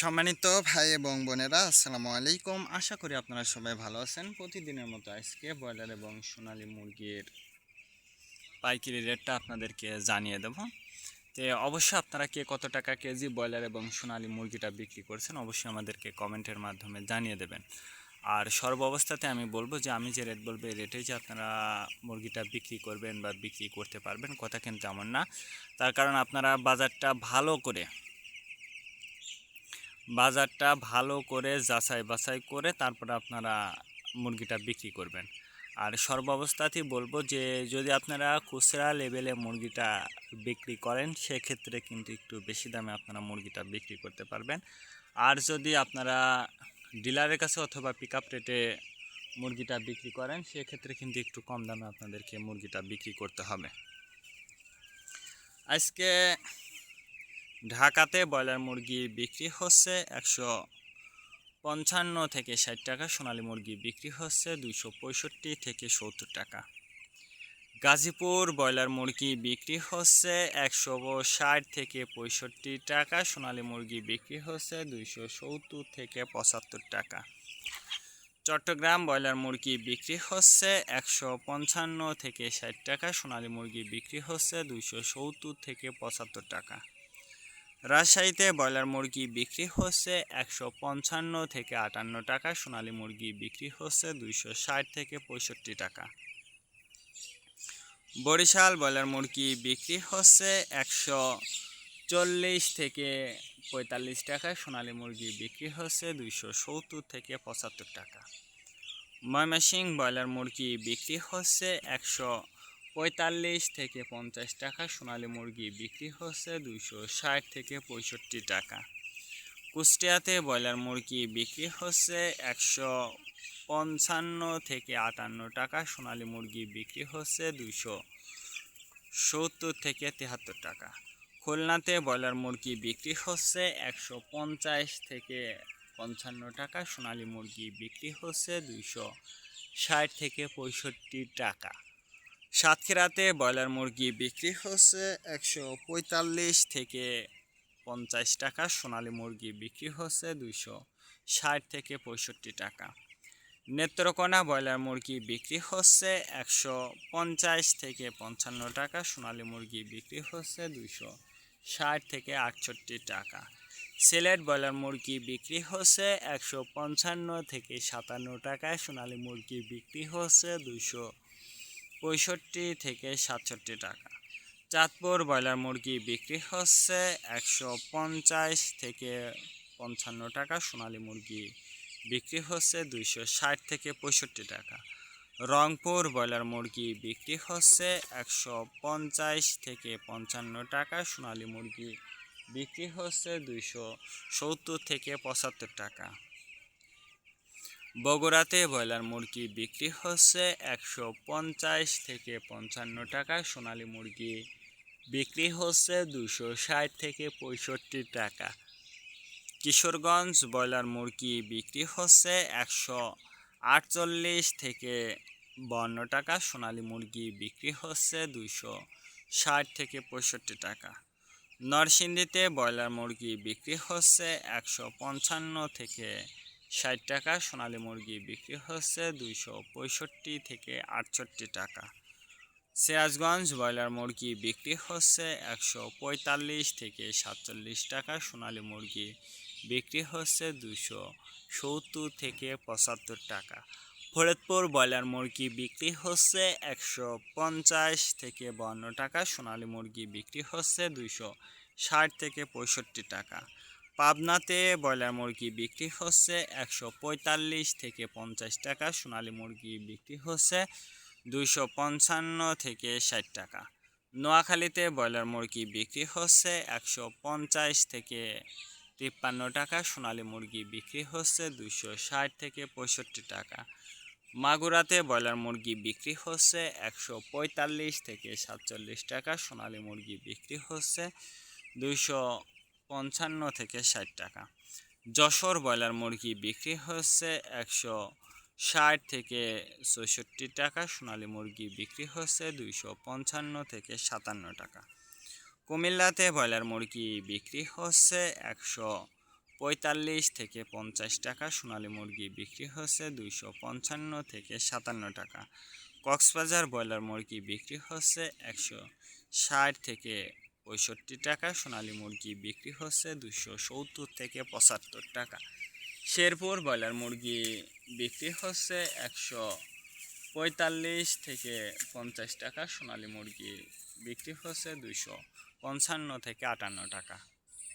সম্মানিত ভাই এবং বোনেরা, আসসালামু আলাইকুম। আশা করি আপনারা সবাই ভালো আছেন। প্রতিদিনের মতো আজকে ব্রয়লার এবং সোনালী মুরগির পাইকারি রেটটা আপনাদেরকে জানিয়ে দেব। তো অবশ্যই আপনারা কে কত টাকা কেজি ব্রয়লার এবং সোনালী মুরগিটা বিক্রি করছেন, অবশ্যই আমাদেরকে কমেন্টের মাধ্যমে জানিয়ে দেবেন। আর সর্ব অবস্থাতে আমি বলব যে, আমি যে রেট বলব, এই রেটে যে আপনারা মুরগিটা বিক্রি করবেন বা বিক্রি করতে পারবেন, কথা কিন্তু এমন না। তার কারণ আপনারা বাজারটা ভালো করে বাজারটা ভালো করে যাচাই বাছাই করে তারপরে আপনারা মুরগিটা বিক্রি করবেন। আর সর্বাবস্থাতেই বলব যে, যদি আপনারা খুচরা লেভেলে মুরগিটা বিক্রি করেন, সেক্ষেত্রে কিন্তু একটু বেশি দামে আপনারা মুরগিটা বিক্রি করতে পারবেন। আর যদি আপনারা ডিলারের কাছে অথবা পিক আপ রেটে মুরগিটা বিক্রি করেন, সেক্ষেত্রে কিন্তু একটু কম দামে আপনাদেরকে মুরগিটা বিক্রি করতে হবে। আজকে ঢাকাতে ব্রয়লার মুরগি বিক্রি হচ্ছে একশো পঞ্চান্ন থেকে ষাট টাকা, সোনালী মুরগি বিক্রি হচ্ছে দুইশো পঁয়ষট্টি থেকে সত্তর টাকা। গাজীপুর ব্রয়লার মুরগি বিক্রি হচ্ছে একশো ষাট থেকে পঁয়ষট্টি টাকা, সোনালী মুরগি বিক্রি হচ্ছে দুইশো সত্তর থেকে পঁচাত্তর টাকা। চট্টগ্রাম ব্রয়লার মুরগি বিক্রি হচ্ছে একশো পঞ্চান্ন থেকে ষাট টাকা, সোনালী মুরগি বিক্রি হচ্ছে দুইশো সত্তর থেকে পঁচাত্তর টাকা। রাজশাহীতে ব্রয়লার মুরগি বিক্রি হচ্ছে একশো পঞ্চান্ন থেকে আটান্ন টাকা, সোনালী মুরগি বিক্রি হচ্ছে দুইশো ষাট থেকে পঁয়ষট্টি টাকা। বরিশাল ব্রয়লার মুরগি বিক্রি হচ্ছে একশো চল্লিশ থেকে পঁয়তাল্লিশ টাকা, সোনালী মুরগি বিক্রি হচ্ছে দুইশো সত্তর থেকে পঁচাত্তর টাকা। ময়মনসিংহ ব্রয়লার মুরগি বিক্রি হচ্ছে একশো পঁয়তাল্লিশ থেকে পঞ্চাশ টাকা সোনালী মুরগি বিক্রি হচ্ছে দুইশো ষাট থেকে পঁয়ষট্টি টাকা। কুষ্টিয়াতে ব্রয়লার মুরগি বিক্রি হচ্ছে একশো পঞ্চান্ন থেকে আটান্ন টাকা, সোনালী মুরগি বিক্রি হচ্ছে দুইশো সত্তর থেকে তেহাত্তর টাকা। খুলনাতে ব্রয়লার মুরগি বিক্রি হচ্ছে একশো পঞ্চাশ থেকে পঞ্চান্ন টাকা, সোনালী মুরগি বিক্রি হচ্ছে দুইশো ষাট থেকে পঁয়ষট্টি টাকা। সাতক্ষীরাতে ব্রয়লার মুরগি বিক্রি হচ্ছে একশো পঁয়তাল্লিশ থেকে পঞ্চাশ টাকা। সোনালী মুরগি বিক্রি হচ্ছে দুইশো ষাট থেকে পঁয়ষট্টি টাকা। নেত্রকোনা ব্রয়লার মুরগি বিক্রি হচ্ছে একশো পঞ্চাশ থেকে পঞ্চান্ন টাকা। সোনালী মুরগি বিক্রি হচ্ছে দুইশো ষাট থেকে আটষট্টি টাকা। সিলেট ব্রয়লার মুরগি বিক্রি হচ্ছে একশো পঞ্চান্ন থেকে সাতান্ন টাকায়। সোনালী মুরগি বিক্রি হচ্ছে দুইশো পঁয়ষট্টি থেকে সাতষট্টি টাকা। চাঁদপুর ব্রয়লার মুরগি বিক্রি হচ্ছে একশো পঞ্চাশ থেকে পঞ্চান্ন টাকা, সোনালী মুরগি বিক্রি হচ্ছে দুইশো ষাট থেকে পঁয়ষট্টি টাকা। রংপুর ব্রয়লার মুরগি বিক্রি হচ্ছে একশো পঞ্চাশ থেকে পঞ্চান্ন টাকা, সোনালী মুরগি বিক্রি হচ্ছে দুইশো সত্তর থেকে পঁচাত্তর টাকা। বগুড়াতে ব্রয়লার মুরগি বিক্রি হচ্ছে একশো পঞ্চাশ থেকে পঞ্চান্ন টাকা সোনালী মুরগি বিক্রি হচ্ছে দুশো ষাট থেকে পঁয়ষট্টি টাকা। কিশোরগঞ্জ ব্রয়লার মুরগি বিক্রি হচ্ছে একশো আটচল্লিশ থেকে বান্ন টাকা। সোনালী মুরগি বিক্রি হচ্ছে দুইশো ষাট থেকে পঁয়ষট্টি টাকা। নরসিংদীতে ব্রয়লার মুরগি বিক্রি হচ্ছে একশো পঞ্চান্ন থেকে ষাট টাকা সোনালী মুরগি বিক্রি হচ্ছে দুইশো পঁয়ষট্টি থেকে আটষট্টি টাকা। সিরাজগঞ্জ ব্রয়লার মুরগি বিক্রি হচ্ছে একশো পঁয়তাল্লিশ থেকে সাতচল্লিশ টাকা সোনালী মুরগি বিক্রি হচ্ছে দুশো সত্তর থেকে পঁচাত্তর টাকা। ফরিদপুর ব্রয়লার মুরগি বিক্রি হচ্ছে একশো পঞ্চাশ থেকে বান্ন টাকা সোনালী মুরগি বিক্রি হচ্ছে দুইশো ষাট থেকে পঁয়ষট্টি টাকা। পাবনাতে ব্রয়লার মুরগি বিক্রি হচ্ছে একশো পঁয়তাল্লিশ থেকে পঞ্চাশ টাকা, সোনালী মুরগি বিক্রি হচ্ছে দুইশো পঞ্চান্ন থেকে ষাট টাকা। নোয়াখালীতে ব্রয়লার মুরগি বিক্রি হচ্ছে একশো পঞ্চাশ থেকে তিপ্পান্ন টাকা, সোনালী মুরগি বিক্রি হচ্ছে দুইশো ষাট থেকে পঁয়ষট্টি টাকা। মাগুরাতে ব্রয়লার মুরগি বিক্রি হচ্ছে একশো পঁয়তাল্লিশ থেকে সাতচল্লিশ টাকা, সোনালী মুরগি বিক্রি হচ্ছে দুইশো পঞ্চান্ন থেকে ষাট টাকা। যশোর ব্রয়লার মুরগি বিক্রি হচ্ছে একশো ষাট থেকে চৌষট্টি টাকা, সোনালী মুরগি বিক্রি হচ্ছে দুইশো পঞ্চান্ন থেকে সাতান্ন টাকা। কুমিল্লাতে ব্রয়লার মুরগি বিক্রি হচ্ছে একশো পঁয়তাল্লিশ থেকে পঞ্চাশ টাকা, সোনালী মুরগি বিক্রি হচ্ছে দুইশো পঞ্চান্ন থেকে সাতান্ন টাকা। কক্সবাজার ব্রয়লার মুরগি বিক্রি হচ্ছে একশো ষাট থেকে পঁয়ষট্টি টাকা, সোনালি মুরগি বিক্রি হচ্ছে দুশো সত্তর থেকে পঁচাত্তর টাকা। শেরপুর ব্রয়লার মুরগি বিক্রি হচ্ছে একশো পঁয়তাল্লিশ থেকে পঞ্চাশ টাকা, সোনালি মুরগি বিক্রি হচ্ছে দুশো পঞ্চান্ন থেকে আটান্ন টাকা।